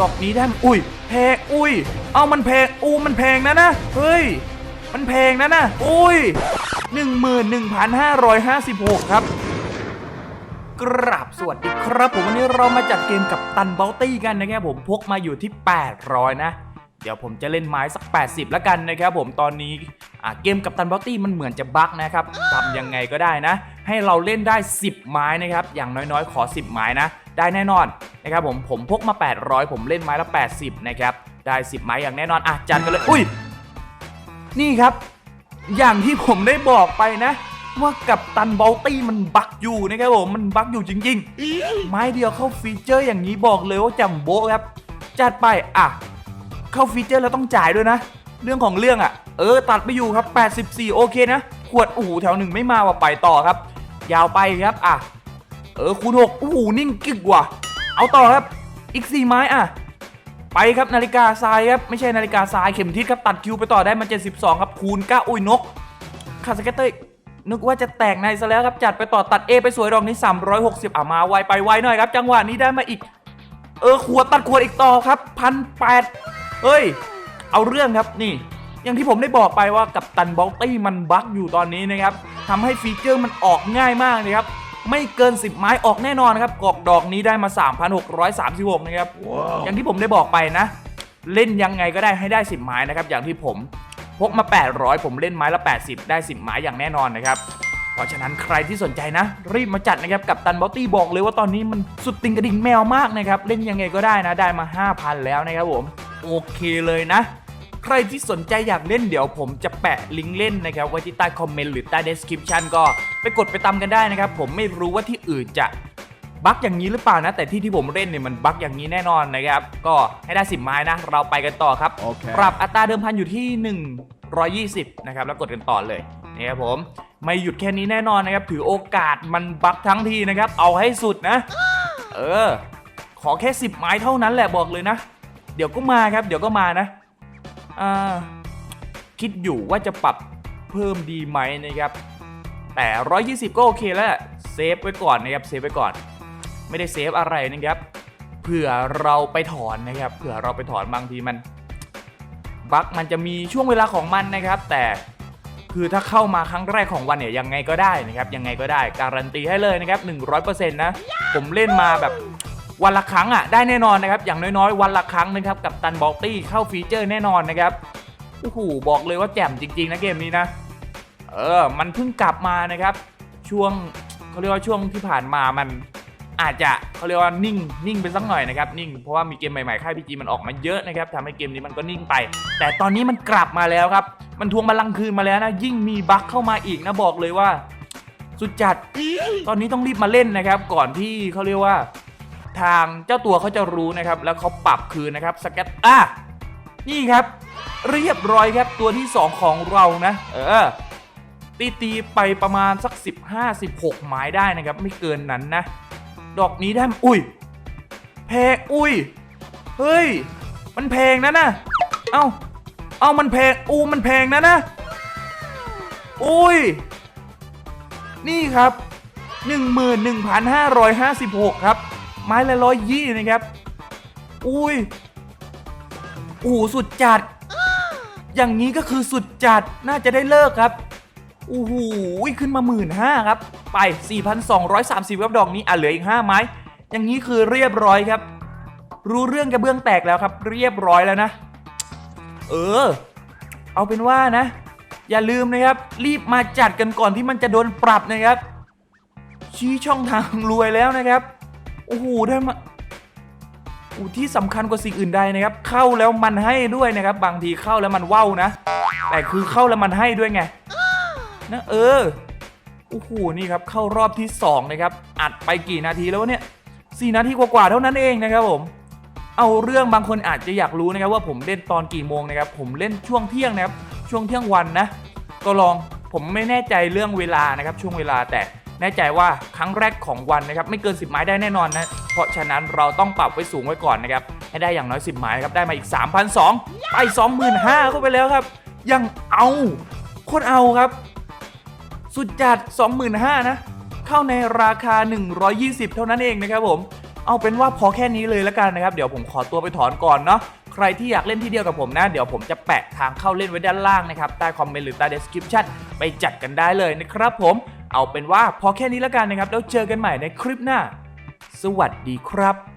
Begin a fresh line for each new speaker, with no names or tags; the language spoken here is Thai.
ดอกนี้ได้อุ้ยแพงอุ้ย เอามันแพงอู้มันแพงนะนะเฮ้ย มันแพงนะนะอุ้ย11,556 ครับ กราบสวัสดีครับ ผมวันนี้เรามาจัดเกมกับตันเบลตี้กันนะครับผมพกมาอยู่ที่ 800 นะ เดี๋ยวผมจะเล่นไม้สัก 80 แล้วกันนะครับผมตอนนี้ เกมกับตันบัลตี้มันเหมือนจะบั๊กนะครับทำยังไงก็ได้นะ ให้เราเล่นได้ 10 ไม้นะครับอย่างน้อยๆ ขอ 10 ไม้นะ ได้แน่นอนนะครับผมผมพกมา 800 ผมเล่นไม้ละ 80 นะครับได้ 10 ไม้อย่างแน่นอนอะจัดกันเลยอุ้ยนี่ครับ อย่างที่ผมได้บอกไปนะ ว่ากับตันบอลตี้มันบักอยู่นะครับผมมันบักอยู่จริง ๆ ไม้เดียวเข้าฟีเจอร์อย่างนี้บอกเลยว่าจำโบครับ จัดไปอะ เข้าฟีเจอร์แล้วต้องจ่ายด้วยนะ เรื่องของเรื่องอะ เออตัดไปอยู่ครับ 84 โอเคนะ ขวดโอ้โหแถวหนึ่งไม่มาว่าไปต่อครับ ยาวไปครับอะ เออคูณหกโอ้โหนิ่งกึกว่ะ เอาต่อครับ อีก 4 ไม้อะ ไปครับนาฬิกาทรายครับ ไม่ใช่นาฬิกาทรายเข็มทิศครับตัดคิวไปต่อได้มัน72 ครับ คูณ 9 อุ้ยนกคาสเกตเตอร์นึกว่าจะแตกในซะแล้วครับจัดไปต่อตัด A ไปสวยดอกนี้ 360 อะมาไวไปไวหน่อยครับ จังหวะนี้ได้มาอีก เออขวดตัดขวดอีกต่อครับพันแปดเฮ้ย เอาเรื่องครับนี่ อย่างที่ผมได้บอกไปว่ากับตันบอลตี้มันบั๊กอยู่ตอนนี้นะครับทำให้ฟีเจอร์มันออกง่ายมากนะครับไม่เกิน 10 ไม้ออกแน่นอนนะครับกอกดอกนี้ได้มา 3,636 นะครับอย่างที่ผมได้บอกไปนะ เล่นยังไงก็ได้ให้ได้ 10 ไม้นะครับ อย่างที่ผมพกมา 800 ผมเล่นไม้ละ 80 ได้ 10 ไม้อย่างแน่นอนนะครับ เพราะฉะนั้นใครที่สนใจนะ รีบมาจัดนะครับ กับตันบอตตี้บอกเลยว่าตอนนี้มันสุดติงกระดิ่งแมวมากนะครับ เล่นยังไงก็ได้นะ ได้มา 5,000 แล้วนะครับผม โอเคเลยนะ ใครที่สนใจอยากเล่นเดี๋ยวผมจะแปะลิงก์เล่นนะครับไว้ที่ใต้คอมเมนต์หรือใต้ description ก็ไปกดไปตามกันได้นะครับ ผมไม่รู้ว่าที่อื่นจะบั๊กอย่างนี้หรือเปล่านะ แต่ที่ที่ผมเล่นเนี่ยมันบั๊กอย่างนี้แน่นอนนะครับ ก็ให้ได้10ไม้นะ เราไปกันต่อครับ
โอเค
ปรับอัตราเดิมพันอยู่ที่ 120 นะครับ แล้วกดกันต่อเลยนะครับผม ไม่หยุดแค่นี้แน่นอนนะครับ ถือโอกาสมันบั๊กทั้งทีนะครับ เอาให้สุดนะ เออ ขอแค่ 10 ไม้เท่านั้นแหละบอกเลยนะ เดี๋ยวก็มาครับ เดี๋ยวก็มานะ อ่าคิดอยู่ว่าจะปรับเพิ่มดีไหมนะครับ แต่ 120 ก็โอเคแล้วเซฟไว้ก่อนนะครับเซฟไว้ก่อน ไม่ได้เซฟอะไรนะครับเผื่อเราไปถอนนะครับเผื่อเราไปถอนบางทีมันบั๊กมันจะมีช่วงเวลาของมันนะครับ แต่คือถ้าเข้ามาครั้งแรกของวันเนี่ยยังไงก็ได้นะครับยังไงก็ได้การันตีให้เลยนะครับ100%นะผมเล่นมาแบบ วันละครั้งอะได้แน่นอนนะครับอย่างน้อยๆ วันละครั้งนะครับกับตันบอกตี้เข้าฟีเจอร์แน่นอนนะครับโอ้โหบอกเลยว่าแจ่มจริงๆนะเกมนี้นะเออมันเพิ่งกลับมานะครับช่วงเขาเรียกว่าช่วงที่ผ่านมามันอาจจะเขาเรียกว่านิ่งนิ่งไปสักหน่อยนะครับนิ่งเพราะว่ามีเกมใหม่ๆค่ายพีจีมันออกมาเยอะนะครับทำให้เกมนี้มันก็นิ่งไป แต่ตอนนี้มันกลับมาแล้วครับ มันทวงบัลลังก์คืนมาแล้วนะ ยิ่งมีบั๊กเข้ามาอีกนะบอกเลยว่า สุดจัดตอนนี้ต้องรีบมาเล่นนะครับ ก่อนที่เขาเรียกว่า ทางเจ้าตัวเขาจะรู้นะครับ แล้วเขาปรับคืนนะครับสเก็ตอะนี่ครับ เรียบร้อยครับตัวที่ 2 ของเรานะ เออตีตีไปประมาณสัก 15 16ไม้ได้นะครับ ไม่เกินนั้นนะ ดอกนี้ได้อุ้ยแพงอุ้ยเฮ้ย มันแพงนะนะเอ้าเอ้ามันแพงอูมันแพงนะนะอุ้ย นี่ครับ 11,556 ครับ ไม้ละร้อยยี่นะครับ อุ้ยโอ้สุดจัด อย่างนี้ก็คือสุดจัดน่าจะได้เลิกครับโอ้โหขึ้นมาหมื่นห้าครับ ไป 4,230ครับดอกนี้อะเหลืออีก 5 ไม้ อย่างนี้คือเรียบร้อยครับ รู้เรื่องกระเบื้องแตกแล้วครับ เรียบร้อยแล้วนะ เออ เอาเป็นว่านะ อย่าลืมนะครับ รีบมาจัดกันก่อนที่มันจะโดนปรับนะครับ ชี้ช่องทางรวยแล้วนะครับ โอ้โหได้มาอ้ที่สำคัญกว่าสิ่งอื่นใดนะครับ เข้าแล้วมันให้ด้วยนะครับ บางทีเข้าแล้วมันว่าวนะ แต่คือเข้าแล้วมันให้ด้วยไงนะเออโอ้โหนี่ครับเข้ารอบที่2นะครับอัดไปกี่นาทีแล้วเนี่ยสี่นาทีกว่าๆเท่านั้นเองนะครับผมเอาเรื่องบางคนอาจจะอยากรู้นะครับว่าผมเล่นตอนกี่โมงนะครับ ผมเล่นช่วงเที่ยงนะครับ ช่วงเที่ยงวันนะ ก็ลองผมไม่แน่ใจเรื่องเวลานะครับ ช่วงเวลาแต่ แน่ใจว่าครั้งแรกของวันนะครับไม่เกิน 10 ไม้ได้แน่นอนนะ เพราะฉะนั้นเราต้องปรับไว้สูงไว้ก่อนนะครับให้ได้อย่างน้อย 10 ไม้ครับได้มาอีก3,200ไป25,000เข้าไปแล้วครับ ยังเอาโคตรเอาครับ สุดจัด 25,000นะเข้าในราคา 120 เท่านั้นเองนะครับผมเอาเป็นว่าพอแค่นี้เลยแล้วกันนะครับ เดี๋ยวผมขอตัวไปถอนก่อนเนาะ ใครที่อยากเล่นที่เดียวกับผมนะ เดี๋ยวผมจะแปะทางเข้าเล่นไว้ด้านล่างนะครับ ใต้คอมเมนต์หรือใต้ description ไปจัดกันได้เลยนะครับผม เอาเป็นว่าพอแค่นี้แล้วกันนะครับ แล้วเจอกันใหม่ในคลิปหน้า สวัสดีครับ